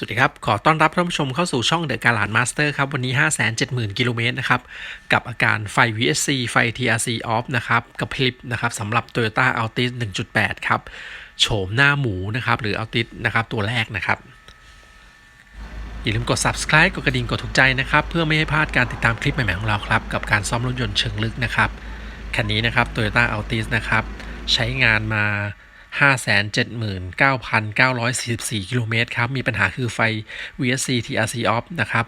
สวัสดีครับ ขอต้อนรับท่านผู้ชมเข้าสู่ช่องเดอะการ a ดมาสเตอร์ครับ วันนี้ 570,000 กิโลเมตรนะครับ กับอาการไฟ VSC ไฟ TRC off นะครับ กับพลิปนะครับสำหรับ Toyota Altis 1.8 ครับโฉมหน้าหมูนะครับ หรือ Altis นะครับ ตัวแรกนะครับ อย่าลืมกด subscribe กดกระดิ่งกดถูกใจนะครับ เพื่อไม่ให้พลาดการติดตามคลิปใหม่ๆของเราครับ กับการซ่อมรถยนต์เชิงลึกนะครับ คันนี้นะครับ Toyota Altis นะครับ ใช้งานมา 579,944 กิโลเมตรครับ มีปัญหาคือไฟ VSC TRC off นะครับ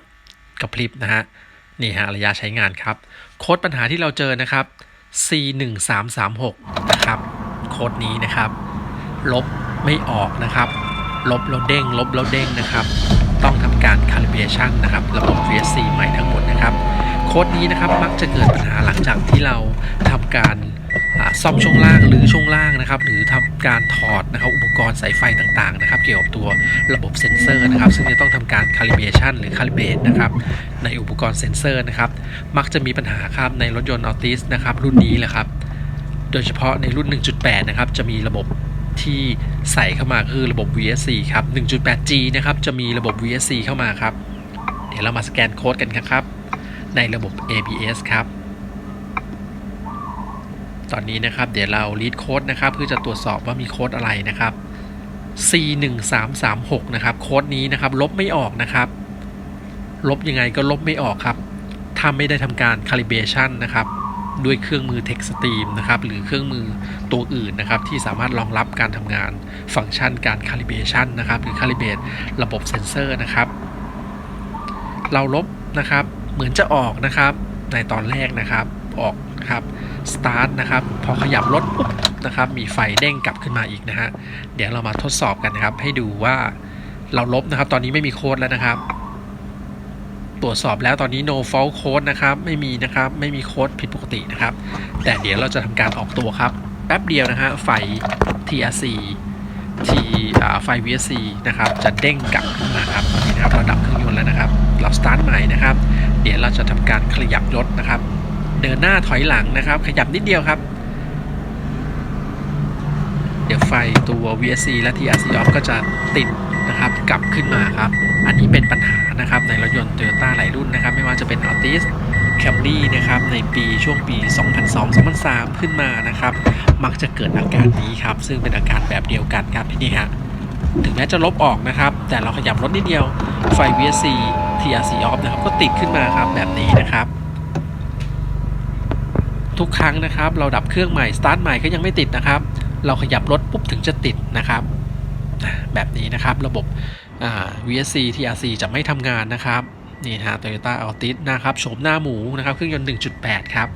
กระพริบนะฮะ นี่ฮะระยะใช้งานครับ โค้ดปัญหาที่เราเจอนะครับ C1336 นะครับ โค้ดนี้นะครับ ลบไม่ออกนะครับ ลบแล้วเด้ง ลบแล้วเด้งนะครับ ต้องทำการ calibration นะครับ ระบบ VSC ใหม่ทั้งหมดนะครับ โค้ดนี้นะครับมักจะเกิดปัญหาหลังจากที่เราทำการ ซ่อมช่วงล่างหรือช่วงล่างนะครับ หรือทำการถอดนะครับอุปกรณ์สายไฟต่างๆนะครับ เกี่ยวกับตัวระบบเซ็นเซอร์นะครับ ซึ่งจะต้องทำการ calibration หรือ calibrate นะครับในอุปกรณ์เซ็นเซอร์นะครับ มักจะมีปัญหาครับในรถยนต์ Altis นะครับ รุ่นนี้แหละครับ โดยเฉพาะในรุ่น 1.8 นะครับ จะมีระบบที่ใส่เข้ามาคือระบบ VSC ครับ 1.8G นะครับ จะมีระบบ VSC เข้ามาครับ เดี๋ยวเรามาสแกนโค้ดกันครับ ในระบบ ABS ครับ ตอนนี้นะครับ เดี๋ยวเรา read โค้ดนะครับเพื่อจะตรวจสอบว่ามีโค้ดอะไรนะครับ C1336 นะครับโค้ดนี้นะครับ ลบไม่ออกนะครับ ลบยังไงก็ลบไม่ออกครับ ถ้าไม่ได้ทำการ calibration นะครับ ด้วยเครื่องมือ TextStream นะครับ หรือเครื่องมือตัวอื่นนะครับ ที่สามารถรองรับการทำงานฟังก์ชันการ calibration นะครับ หรือ calibrate ระบบเซนเซอร์นะครับ เราลบนะครับ เหมือนจะออกนะครับ ในตอนแรกนะครับ ออก ครับ start นะครับพอขยับรถปุ๊บนะครับมีไฟเด้งกลับขึ้นมาอีกนะฮะเดี๋ยวเรามาทดสอบกันนะครับ ให้ดูว่าเราลบนะครับ ตอนนี้ไม่มีโค้ดแล้วนะครับ ตรวจสอบแล้วตอนนี้ no fault code นะครับ ไม่มีนะครับ ไม่มีโค้ดผิดปกตินะครับ แต่เดี๋ยวเราจะทำการออกตัวครับ แป๊บเดียวนะฮะไฟ TRC ที่ไฟ VSC นะครับ จะเด้งกลับขึ้นมาครับนนี้นะครับเราดับเครื่องยนต์แล้วนะครับ เราสตาร์ทใหม่นะครับ เดี๋ยวเราจะทำการขยับรถนะครับ เดินหน้าถอยหลังนะครับ ขยับนิดเดียวครับ เดี๋ยวไฟตัว VSC และ TRC off ก็จะติดนะครับกลับขึ้นมาครับ อันนี้เป็นปัญหานะครับในรถยนต์ Toyota หลายรุ่นนะครับ ไม่ว่าจะเป็น Altis Camry นะครับในปีช่วงปี 2002-2003 ขึ้นมานะครับ มักจะเกิดอาการนี้ครับ ซึ่งเป็นอาการแบบเดียวกันครับที่นี่ฮะถึงแม้จะลบออกนะครับ แต่เราขยับรถนิดเดียวไฟ VSC TRC off นะครับก็ติดขึ้นมาครับแบบนี้นะครับ ทุกครั้งนะครับ เราดับเครื่องใหม่สตาร์ทใหม่ก็ยังไม่ติดนะครับ เราขยับรถปุ๊บถึงจะติดนะครับ แบบนี้นะครับระบบ VSC TRC จะไม่ทำงานนะครับนี่นะฮะ Toyota Altis นะครับโฉมหน้าหมูนะครับเครื่องยนต์ 1.8 ครับ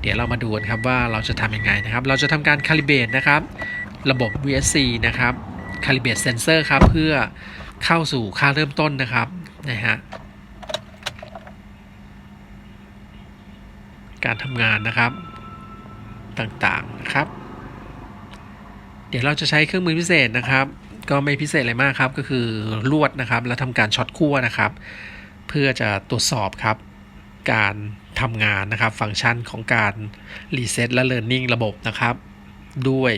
เดี๋ยวเรามาดูกันครับว่าเราจะทำยังไงนะครับ เราจะทำการ calibrate นะครับ ระบบ VSC นะครับ calibrate sensor ครับ เพื่อเข้าสู่ค่าเริ่มต้นนะครับนะฮะ การทำงานนะครับต่างๆนะครับ เดี๋ยวเราจะใช้เครื่องมือพิเศษนะครับ ก็ไม่พิเศษอะไรมากครับก็คือลวดนะครับ แล้วทำการช็อตคั่วนะครับ เพื่อจะตรวจสอบครับ การทำงานนะครับ ฟังก์ชันของการรีเซ็ตและ Learning ระบบนะครับ ด้วย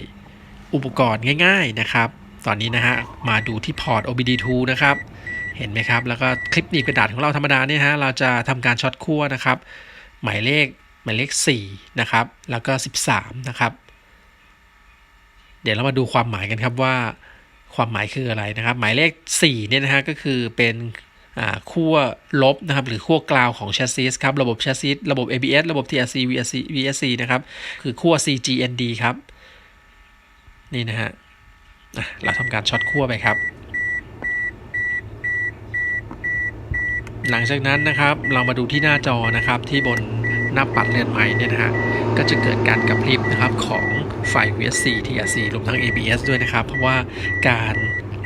อุปกรณ์ง่าย ๆนะครับ ตอนนี้นะฮะมาดูที่พอร์ต OBD2 นะครับเห็นไหมครับ แล้วก็คลิปหนีบกระดาษของเราธรรมดาเนี่ยฮะ เราจะทำการช็อตคั่วนะครับ หมายเลข หมายเลข4นะครับ แล้วก็ 13 นะครับ เดี๋ยวเรามาดูความหมายกันครับว่าความหมายคืออะไรนะครับ หมายเลข4เนี่ยนะฮะก็คือเป็นขั้วลบนะครับหรือขั้วกลาวของแชสซีสครับ ระบบแชสซีสระบบ ABS ระบบ TRC VSC VSC นะครับ คือขั้ว CGND ครับ นี่นะฮะเราทำการช็อตขั้วไปครับ หลังจากนั้นนะครับเรามาดูที่หน้าจอนะครับที่บน หน้าปัดเรือนไม้เนี่ยนะฮะก็จะเกิดการกระพริบนะครับของไฟ VSC TRC รวมทั้ง ABS ด้วยนะครับ เพราะว่าการ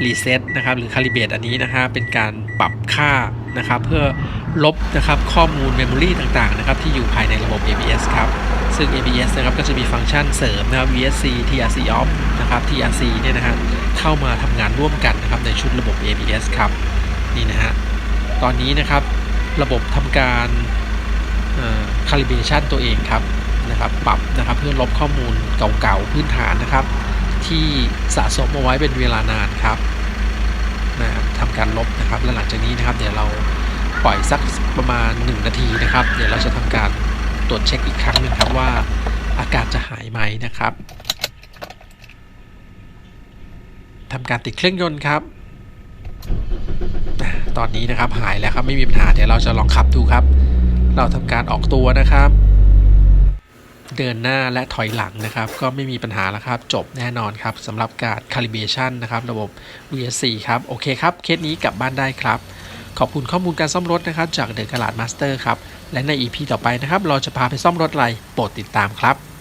รีเซ็ตนะครับหรือคาลิเบตอันนี้นะฮะเป็นการปรับค่านะครับเพื่อลบนะครับข้อมูลเมมโมรีต่างๆนะครับที่อยู่ภายในระบบ ABS ครับ ซึ่ง ABS นะครับก็จะมีฟังก์ชันเสริมนะครับ VSC TRC off นะครับ TRC เนี่ยนะฮะเข้ามาทำงานร่วมกันนะครับในชุดระบบ ABS ครับนี่นะฮะตอนนี้นะครับระบบทำการ คาลิเบชันตัวเองครับนะครับปรับนะครับเพื่อลบข้อมูลเก่าๆพื้นฐานนะครับ ที่สะสมเอาไว้เป็นเวลานานครับนะครับทำการลบนะครับและหลังจากนี้นะครับเดี๋ยวเราปล่อยสักประมาณ 1 นาทีนะครับ เดี๋ยวเราจะทำการตรวจเช็คอีกครั้งหนึ่งครับว่าอาการจะหายไหมนะครับทำการติดเครื่องยนต์ครับ ตอนนี้นะครับหายแล้วครับไม่มีปัญหาเดี๋ยวเราจะลองขับดูครับ เราทำการออกตัวนะครับ เดินหน้าและถอยหลังนะครับ ก็ไม่มีปัญหาแล้วครับ จบแน่นอนครับสำหรับการ calibration นะครับ ระบบ VSC ครับ โอเคครับ เคสนี้กลับบ้านได้ครับ ขอบคุณข้อมูลการซ่อมรถนะครับ จากเดอะกลาดมาสเตอร์ครับ และใน EP ต่อไปนะครับ เราจะพาไปซ่อมรถอะไรโปรดติดตามครับ